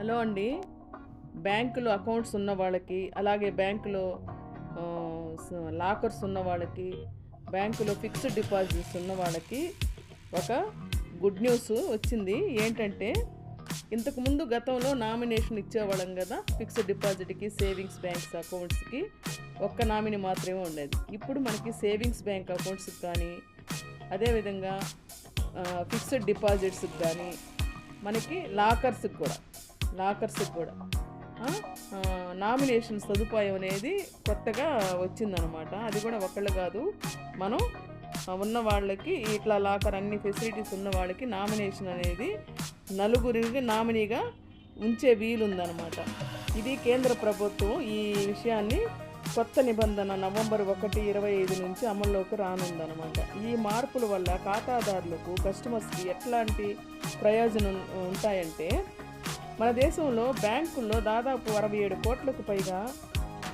Hello అండి. బ్యాంకులో accounts ఉన్న వాళ్ళకి అలాగే బ్యాంకులో లాకర్స్ ఉన్న వాళ్ళకి బ్యాంకులో ఫిక్స్డ్ డిపాజిట్స్ ఉన్న వాళ్ళకి ఒక గుడ్ న్యూస్ వచ్చింది. ఏంటంటే ఇంతకుముందు గతంలో నామినేషన్ ఇచ్చేవాళ్ళం కదా ఫిక్స్డ్ డిపాజిట్కి సేవింగ్స్ బ్యాంక్స్ అకౌంట్స్కి ఒక్క నామినీ మాత్రమే ఉండేది. ఇప్పుడు మనకి సేవింగ్స్ బ్యాంక్ అకౌంట్స్కి కానీ అదేవిధంగా ఫిక్స్డ్ డిపాజిట్స్కి కానీ మనకి లాకర్స్కి కూడా లాకర్స్కి కూడా. నామినేషన్ సదుపాయం అనేది కొత్తగా వచ్చిందనమాట. అది కూడా ఒకళ్ళు కాదు మనం ఉన్న వాళ్ళకి ఇట్లా లాకర్ అన్ని ఫెసిలిటీస్ ఉన్న వాళ్ళకి నామినేషన్ అనేది నలుగురికి నామినీగా ఉంచే వీలుందనమాట. ఇది కేంద్ర ప్రభుత్వం ఈ విషయాన్ని కొత్త నిబంధన నవంబర్ ఒకటి ఇరవై ఐదు నుంచి అమల్లోకి రానుందనమాట. ఈ మార్పుల వల్ల ఖాతాదారులకు కస్టమర్స్కి ఎట్లాంటి ప్రయోజనం ఉంటాయంటే మన దేశంలో బ్యాంకుల్లో దాదాపు అరవై ఏడు కోట్లకు పైగా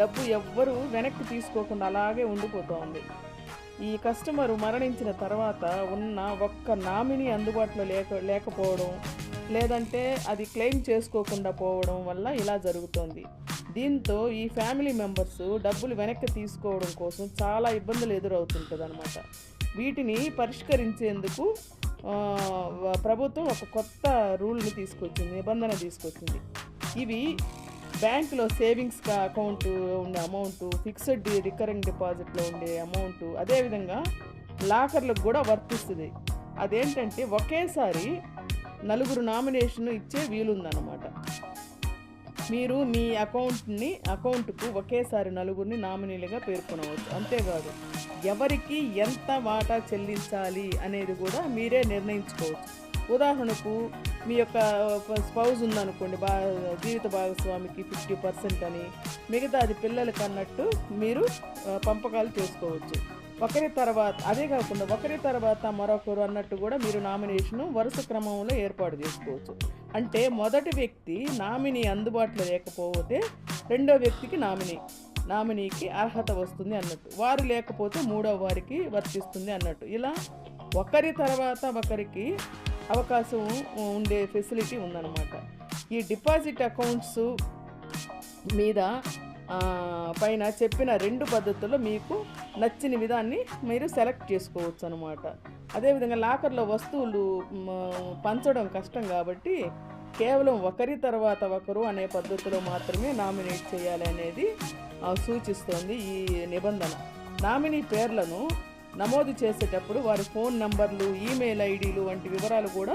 డబ్బు ఎవ్వరూ వెనక్కి తీసుకోకుండా అలాగే ఉండిపోతోంది. ఈ కస్టమర్ మరణించిన తర్వాత ఉన్న ఒక్క నామినీ అందుబాటులో లేక లేకపోవడం లేదంటే అది క్లెయిమ్ చేసుకోకుండా పోవడం వల్ల ఇలా జరుగుతోంది. దీంతో ఈ ఫ్యామిలీ మెంబర్స్ డబ్బులు వెనక్కి తీసుకోవడం కోసం చాలా ఇబ్బందులు ఎదురవుతుంటుంది వీటిని పరిష్కరించేందుకు ప్రభుత్వం ఒక కొత్త రూల్ని తీసుకొచ్చింది నిబంధన తీసుకొచ్చింది. ఇవి బ్యాంకులో సేవింగ్స్ అకౌంట్ ఉండే అమౌంట్ ఫిక్స్డ్ రికరింగ్ డిపాజిట్లో ఉండే అమౌంట్ అదేవిధంగా లాకర్లకు కూడా వర్తిస్తుంది. అదేంటంటే ఒకేసారి నలుగురు నామినేషన్ ఇచ్చే వీలుందన్నమాట. మీరు మీ అకౌంట్ని అకౌంట్కు ఒకేసారి నలుగురిని నామినీలుగా పేర్కొనవచ్చు. అంతేకాదు ఎవరికి ఎంత వాటా చెల్లించాలి అనేది కూడా మీరే నిర్ణయించుకోవచ్చు. ఉదాహరణకు మీ యొక్క స్పౌజ్ ఉందనుకోండి బా జీవిత భాగస్వామికి ఫిఫ్టీ పర్సెంట్ అని. మిగతా అది పిల్లలకి అన్నట్టు మీరు పంపకాలు చేసుకోవచ్చు. ఒకరి తర్వాత అదే కాకుండా ఒకరి తర్వాత మరొకరు అన్నట్టు కూడా మీరు నామినేషన్ వరుస క్రమంలో ఏర్పాటు చేసుకోవచ్చు. అంటే మొదటి వ్యక్తి నామినీ అందుబాటులో లేకపోతే రెండో వ్యక్తికి నామినీ. నామినీకి అర్హత వస్తుంది అన్నట్టు. వారు లేకపోతే మూడో వారికి వర్తిస్తుంది అన్నట్టు. ఇలా ఒకరి తర్వాత ఒకరికి అవకాశం ఉండే ఫెసిలిటీ ఉందన్నమాట. ఈ డిపాజిట్ అకౌంట్స్ మీద పైన చెప్పిన రెండు పద్ధతుల్లో మీకు నచ్చిన విధాన్ని మీరు సెలెక్ట్ చేసుకోవచ్చు అనమాట అదేవిధంగా లాకర్లో వస్తువులు పంచడం కష్టం కాబట్టి కేవలం ఒకరి తర్వాత ఒకరు అనే పద్ధతిలో మాత్రమే నామినేట్ చేయాలి అనేది సూచిస్తోంది ఈ నిబంధన. నామినీ పేర్లను నమోదు చేసేటప్పుడు వారి ఫోన్ నంబర్లు ఈమెయిల్ ఐడీలు వంటి వివరాలు కూడా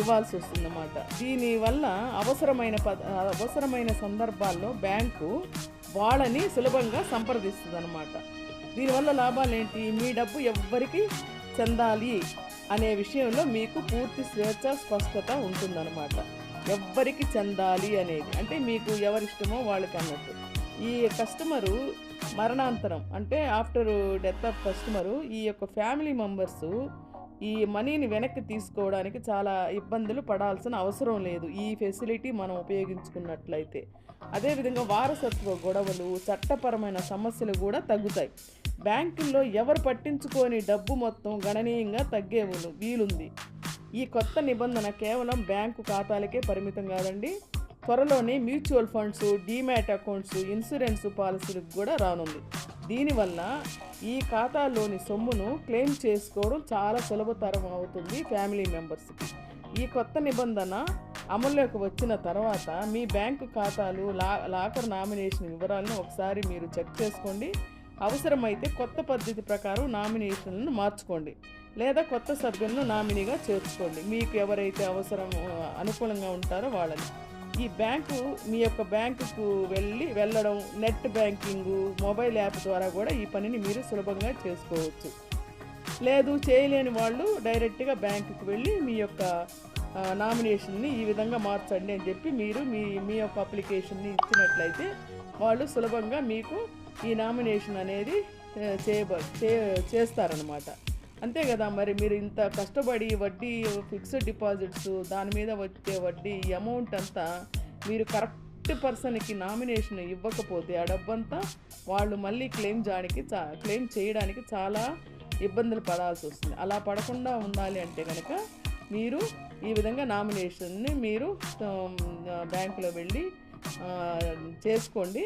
ఇవ్వాల్సి వస్తుందన్నమాట. దీనివల్ల అవసరమైన పద అవసరమైన సందర్భాల్లో బ్యాంకు వాళ్ళని సులభంగా సంప్రదిస్తుంది అనమాట దీనివల్ల లాభాలు ఏంటి మీ డబ్బు ఎవ్వరికీ చెందాలి అనే విషయంలో మీకు పూర్తి స్వేచ్ఛ స్పష్టత ఉంటుందన్నమాట. ఎవ్వరికి చెందాలి అనేది అంటే మీకు ఎవరిష్టమో వాళ్ళకి అన్నట్టు ఈ కస్టమరు మరణాంతరం అంటే ఆఫ్టర్ డెత్ ఆఫ్ కస్టమరు ఈ యొక్క ఫ్యామిలీ మెంబర్సు ఈ మనీని వెనక్కి తీసుకోవడానికి చాలా ఇబ్బందులు పడాల్సిన అవసరం లేదు. ఈ ఫెసిలిటీ మనం ఉపయోగించుకున్నట్లయితే. అదేవిధంగా వారసత్వ గొడవలు చట్టపరమైన సమస్యలు కూడా తగ్గుతాయి. బ్యాంకుల్లో ఎవరు పట్టించుకోని డబ్బు మొత్తం గణనీయంగా తగ్గే వీలుంది. ఈ కొత్త నిబంధన కేవలం బ్యాంకు ఖాతాలకే పరిమితం కాదండి. త్వరలోనే mutual funds demat accounts insurance పాలసీలకు కూడా రానుంది. దీనివల్ల ఈ ఖాతాలోని సొమ్మును క్లెయిమ్ చేసుకోవడం చాలా సులభతరం అవుతుంది ఫ్యామిలీ మెంబర్స్కి ఈ కొత్త నిబంధన అమల్లోకి వచ్చిన తర్వాత మీ బ్యాంకు ఖాతాలు లా లాకర్ నామినేషన్ వివరాలను ఒకసారి మీరు చెక్ చేసుకోండి. అవసరమైతే కొత్త పద్ధతి ప్రకారం నామినేషన్లను మార్చుకోండి. లేదా కొత్త సభ్యులను నామినీగా చేర్చుకోండి. మీకు ఎవరైతే అవసరం అనుకూలంగా ఉంటారో వాళ్ళని. ఈ బ్యాంకు మీ యొక్క బ్యాంకుకు వెళ్ళి వెళ్ళడం నెట్ బ్యాంకింగ్ మొబైల్ యాప్ ద్వారా కూడా ఈ పనిని మీరు సులభంగా చేసుకోవచ్చు. లేదు చేయలేని వాళ్ళు డైరెక్ట్గా బ్యాంకుకు వెళ్ళి మీ యొక్క నామినేషన్ని ఈ విధంగా మార్చండి అని చెప్పి మీరు మీ మీ యొక్క అప్లికేషన్ని ఇచ్చినట్లయితే వాళ్ళు సులభంగా మీకు ఈ నామినేషన్ అనేది చేయబ చే చేస్తారనమాట అంతే కదా మరి మీరు ఇంత కష్టపడి వడ్డీ ఫిక్స్డ్ డిపాజిట్స్ దాని మీద వచ్చే వడ్డీ అమౌంట్ అంతా మీరు కరెక్ట్ పర్సన్కి నామినేషన్ ఇవ్వకపోతే ఆ డబ్బంతా వాళ్ళు మళ్ళీ క్లెయిమ్ జానికి చా క్లెయిమ్ చేయడానికి చాలా ఇబ్బందులు పడాల్సి వస్తుంది. అలా పడకుండా ఉండాలి అంటే కనుక మీరు ఈ విధంగా నామినేషన్ని మీరు బ్యాంకులో వెళ్ళి చేసుకోండి.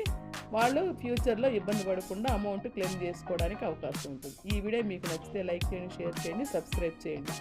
వాళ్ళు ఫ్యూచర్లో ఇబ్బంది పడకుండా అమౌంట్ క్లెయిమ్ చేసుకోవడానికి అవకాశం ఉంటుంది. ఈ వీడియో మీకు నచ్చితే లైక్ చేయండి షేర్ చేయండి సబ్స్క్రైబ్ చేయండి.